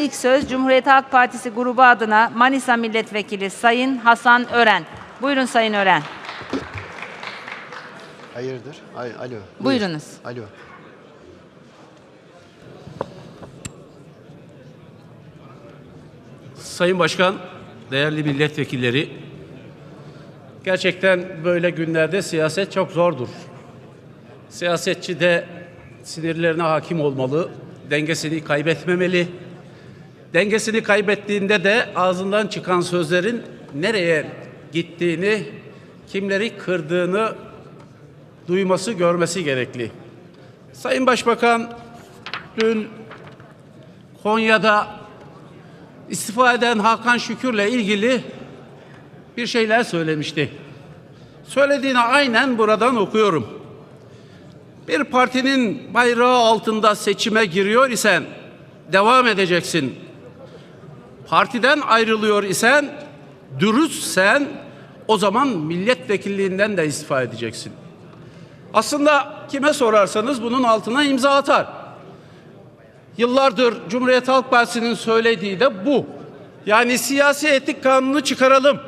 ilk söz Cumhuriyet Halk Partisi grubu adına Manisa Milletvekili Sayın Hasan Ören. Buyurun Sayın Ören. Hayırdır? Ay, alo. buyur. Buyurunuz. Alo. Sayın Başkan, değerli milletvekilleri, gerçekten böyle günlerde siyaset çok zordur. Siyasetçi de sinirlerine hakim olmalı, dengesini kaybetmemeli. Dengesini kaybettiğinde de ağzından çıkan sözlerin nereye gittiğini, kimleri kırdığını duyması, görmesi gerekli. Sayın Başbakan dün Konya'da istifa eden Hakan Şükür'le ilgili bir şeyler söylemişti. Söylediğini aynen buradan okuyorum. Bir partinin bayrağı altında seçime giriyor isen devam edeceksin. Partiden ayrılıyor isen dürüstsen o zaman milletvekilliğinden de istifa edeceksin. Aslında kime sorarsanız bunun altına imza atar. Yıllardır Cumhuriyet Halk Partisi'nin söylediği de bu. Yani siyasi etik kanunu çıkaralım.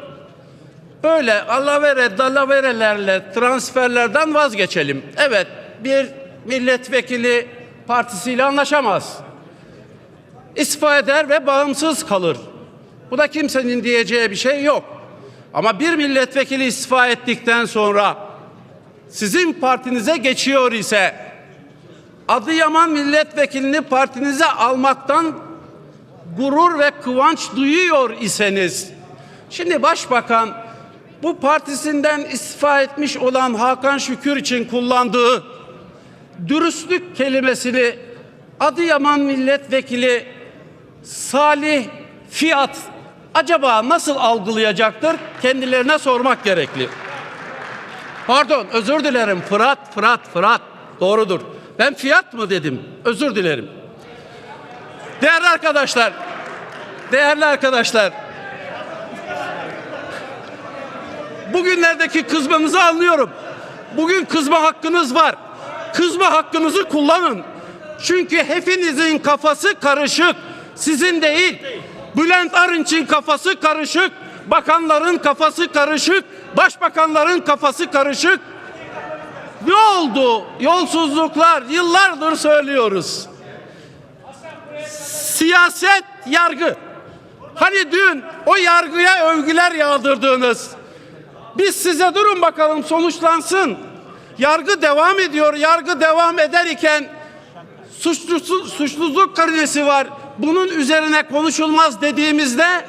Böyle alavere dalaverelerle transferlerden vazgeçelim. Evet bir milletvekili partisiyle anlaşamaz. İstifa eder ve bağımsız kalır. Bu da kimsenin diyeceği bir şey yok. Ama bir milletvekili istifa ettikten sonra sizin partinize geçiyor ise Adıyaman milletvekilini partinize almaktan gurur ve kıvanç duyuyor iseniz şimdi başbakan bu partisinden istifa etmiş olan Hakan Şükür için kullandığı dürüstlük kelimesini Adıyaman milletvekili Salih Fiyat acaba nasıl algılayacaktır? Kendilerine sormak gerekli. Pardon özür dilerim Fırat Fırat Fırat doğrudur. Ben fiyat mı dedim? Özür dilerim. Değerli arkadaşlar, değerli arkadaşlar. Bugünlerdeki kızmanızı anlıyorum. Bugün kızma hakkınız var. Kızma hakkınızı kullanın. Çünkü hepinizin kafası karışık. Sizin değil. Bülent Arınç'ın kafası karışık. Bakanların kafası karışık. Başbakanların kafası karışık. Ne oldu? Yolsuzluklar yıllardır söylüyoruz. Siyaset yargı. Hani dün o yargıya övgüler yağdırdınız. Biz size durun bakalım sonuçlansın. Yargı devam ediyor. Yargı devam eder iken suçlusu, suçluluk karinesi var. Bunun üzerine konuşulmaz dediğimizde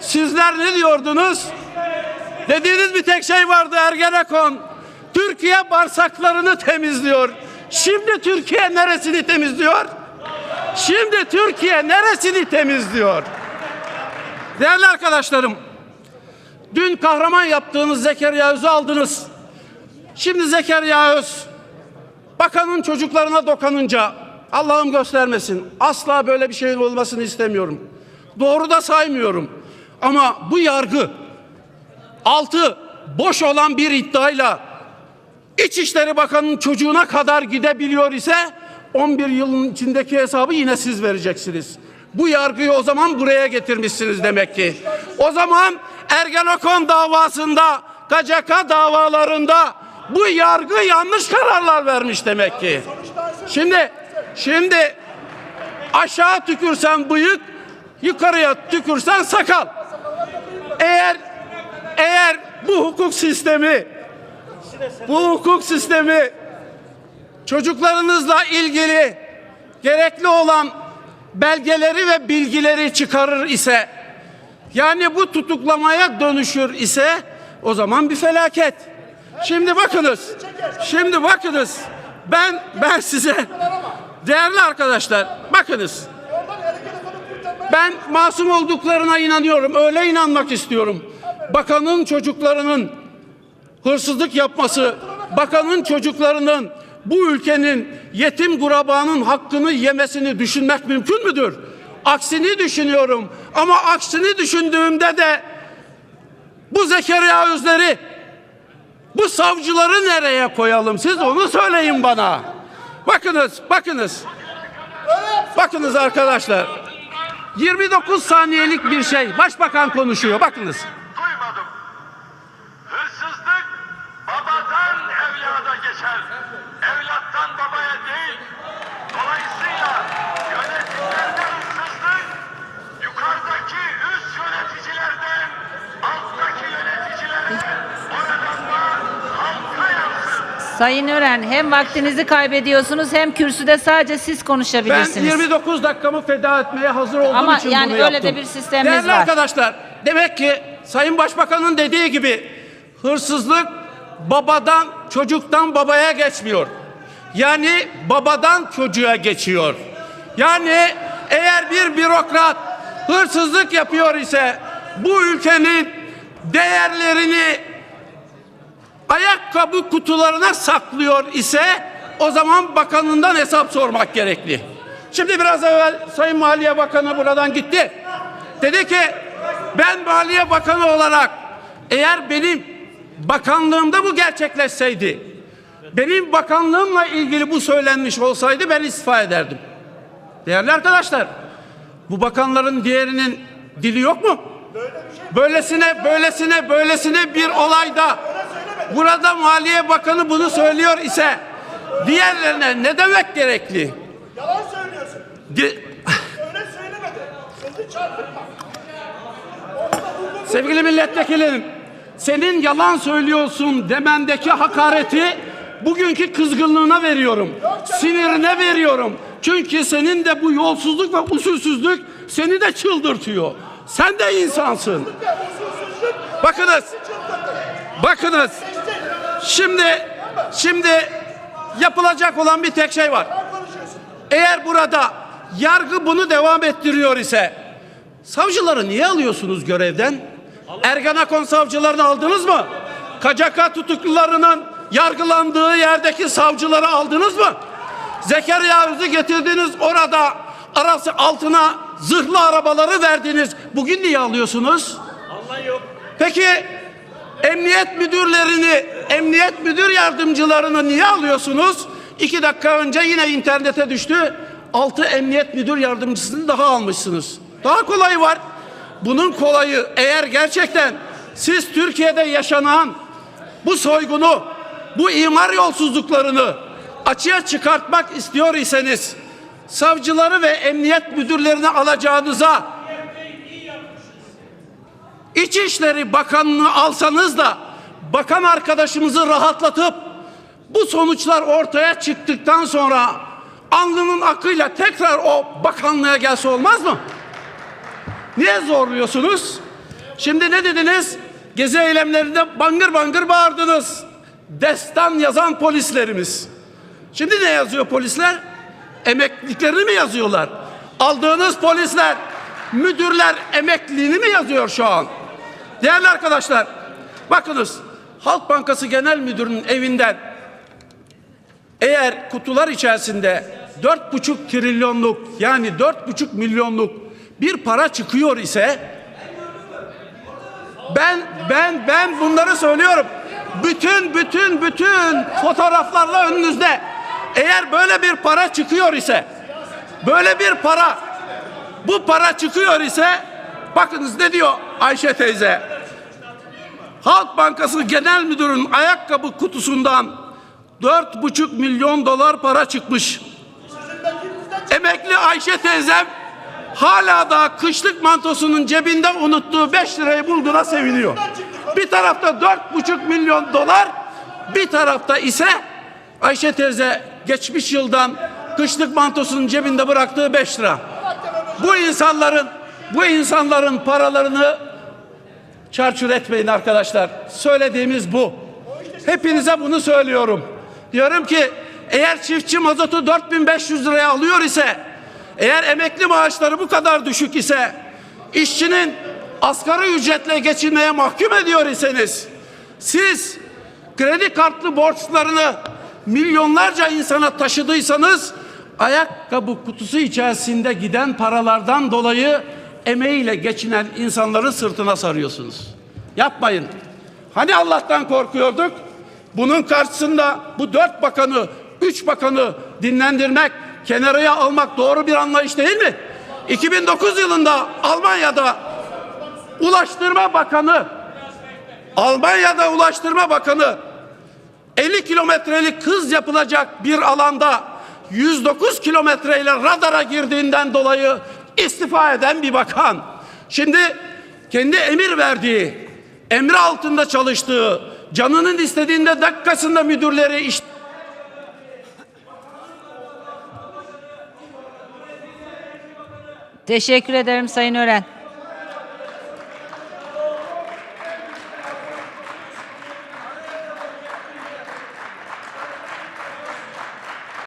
sizler ne diyordunuz? Dediğiniz bir tek şey vardı Ergenekon. Türkiye bağırsaklarını temizliyor. Şimdi Türkiye neresini temizliyor? Şimdi Türkiye neresini temizliyor? Değerli arkadaşlarım, dün kahraman yaptığınız Zekeriya Öz'ü aldınız. Şimdi Zekeriya Öz, bakanın çocuklarına dokanınca Allah'ım göstermesin. Asla böyle bir şeyin olmasını istemiyorum. Doğru da saymıyorum. Ama bu yargı altı boş olan bir iddiayla İçişleri Bakanı'nın çocuğuna kadar gidebiliyor ise 11 yılın içindeki hesabı yine siz vereceksiniz. Bu yargıyı o zaman buraya getirmişsiniz demek ki. O zaman Ergenekon davasında, KCK davalarında bu yargı yanlış kararlar vermiş demek ki. Şimdi şimdi aşağı tükürsen bıyık, yukarıya tükürsen sakal. Eğer eğer bu hukuk sistemi bu hukuk sistemi çocuklarınızla ilgili gerekli olan belgeleri ve bilgileri çıkarır ise yani bu tutuklamaya dönüşür ise o zaman bir felaket. Şimdi bakınız. Şimdi bakınız. Ben ben size değerli arkadaşlar bakınız. Ben masum olduklarına inanıyorum. Öyle inanmak istiyorum. Bakanın çocuklarının hırsızlık yapması, bakanın çocuklarının bu ülkenin yetim gurabanın hakkını yemesini düşünmek mümkün müdür? Aksini düşünüyorum. Ama aksini düşündüğümde de bu Zekeriya Özleri, bu savcıları nereye koyalım? Siz onu söyleyin bana. Bakınız, bakınız. Bakınız arkadaşlar. 29 saniyelik bir şey. Başbakan konuşuyor. Bakınız. Sayın Ören hem vaktinizi kaybediyorsunuz hem kürsüde sadece siz Ben konuşabilirsiniz. 29 dakikamı feda etmeye hazır olduğum Ama için yani bunu öyle yaptım. de bir sistemimiz Değerli var. arkadaşlar, demek ki Sayın Başbakan'ın dediği gibi hırsızlık babadan, çocuktan babaya geçmiyor. Yani babadan çocuğa geçiyor. Yani eğer bir bürokrat hırsızlık yapıyor ise bu ülkenin değerlerini ayakkabı kutularına saklıyor ise o zaman bakanından hesap sormak gerekli. Şimdi biraz evvel Sayın Maliye Bakanı buradan gitti. Dedi ki ben Maliye Bakanı olarak eğer benim bakanlığımda bu gerçekleşseydi benim bakanlığımla ilgili bu söylenmiş olsaydı ben istifa ederdim. Değerli arkadaşlar bu bakanların diğerinin dili yok mu? Böylesine böylesine böylesine bir olayda burada Maliye Bakanı bunu söylüyor ise diğerlerine ne demek gerekli? Yalan söylüyorsun. Di- Öyle söylemedi. Sözü çarpıtma. Sevgili milletvekillerim, senin yalan söylüyorsun demendeki hakareti bugünkü kızgınlığına veriyorum. Sinirine veriyorum. Çünkü senin de bu yolsuzluk ve usulsüzlük seni de çıldırtıyor. Sen de insansın. Bakınız. Bakınız. Şimdi şimdi yapılacak olan bir tek şey var. Eğer burada yargı bunu devam ettiriyor ise savcıları niye alıyorsunuz görevden? Ergenekon savcılarını aldınız mı? KCK tutuklularının yargılandığı yerdeki savcıları aldınız mı? Zekeriya Öz'ü getirdiniz orada arası altına zırhlı arabaları verdiniz. Bugün niye alıyorsunuz? Peki emniyet müdürlerini, emniyet müdür yardımcılarını niye alıyorsunuz? İki dakika önce yine internete düştü. Altı emniyet müdür yardımcısını daha almışsınız. Daha kolayı var. Bunun kolayı eğer gerçekten siz Türkiye'de yaşanan bu soygunu, bu imar yolsuzluklarını açığa çıkartmak istiyor iseniz savcıları ve emniyet müdürlerini alacağınıza İçişleri Bakanlığı alsanız da bakan arkadaşımızı rahatlatıp bu sonuçlar ortaya çıktıktan sonra alnının akıyla tekrar o bakanlığa gelse olmaz mı? Niye zorluyorsunuz? Şimdi ne dediniz? Gezi eylemlerinde bangır bangır bağırdınız. Destan yazan polislerimiz. Şimdi ne yazıyor polisler? Emekliliklerini mi yazıyorlar? Aldığınız polisler, müdürler emekliliğini mi yazıyor şu an? Değerli arkadaşlar, bakınız Halk Bankası Genel Müdürü'nün evinden eğer kutular içerisinde dört buçuk trilyonluk yani dört buçuk milyonluk bir para çıkıyor ise ben ben ben bunları söylüyorum. Bütün bütün bütün fotoğraflarla önünüzde. Eğer böyle bir para çıkıyor ise böyle bir para bu para çıkıyor ise bakınız ne diyor Ayşe teyze. Halk Bankası Genel Müdürü'nün ayakkabı kutusundan dört buçuk milyon dolar para çıkmış. Emekli Ayşe teyzem hala da kışlık mantosunun cebinde unuttuğu 5 lirayı bulduğuna seviniyor. Bir tarafta dört buçuk milyon dolar, bir tarafta ise Ayşe teyze geçmiş yıldan kışlık mantosunun cebinde bıraktığı 5 lira. Bu insanların bu insanların paralarını çarçur etmeyin arkadaşlar. Söylediğimiz bu. Hepinize bunu söylüyorum. Diyorum ki eğer çiftçi mazotu 4500 liraya alıyor ise eğer emekli maaşları bu kadar düşük ise işçinin asgari ücretle geçinmeye mahkum ediyor iseniz siz kredi kartlı borçlarını milyonlarca insana taşıdıysanız ayakkabı kutusu içerisinde giden paralardan dolayı emeğiyle geçinen insanların sırtına sarıyorsunuz. Yapmayın. Hani Allah'tan korkuyorduk? Bunun karşısında bu dört bakanı, üç bakanı dinlendirmek, kenarıya almak doğru bir anlayış değil mi? 2009 yılında Almanya'da Ulaştırma Bakanı Almanya'da Ulaştırma Bakanı 50 kilometrelik hız yapılacak bir alanda 109 kilometreyle radara girdiğinden dolayı istifa eden bir bakan. Şimdi kendi emir verdiği, emri altında çalıştığı, canının istediğinde dakikasında müdürleri iş Teşekkür ederim Sayın Ören.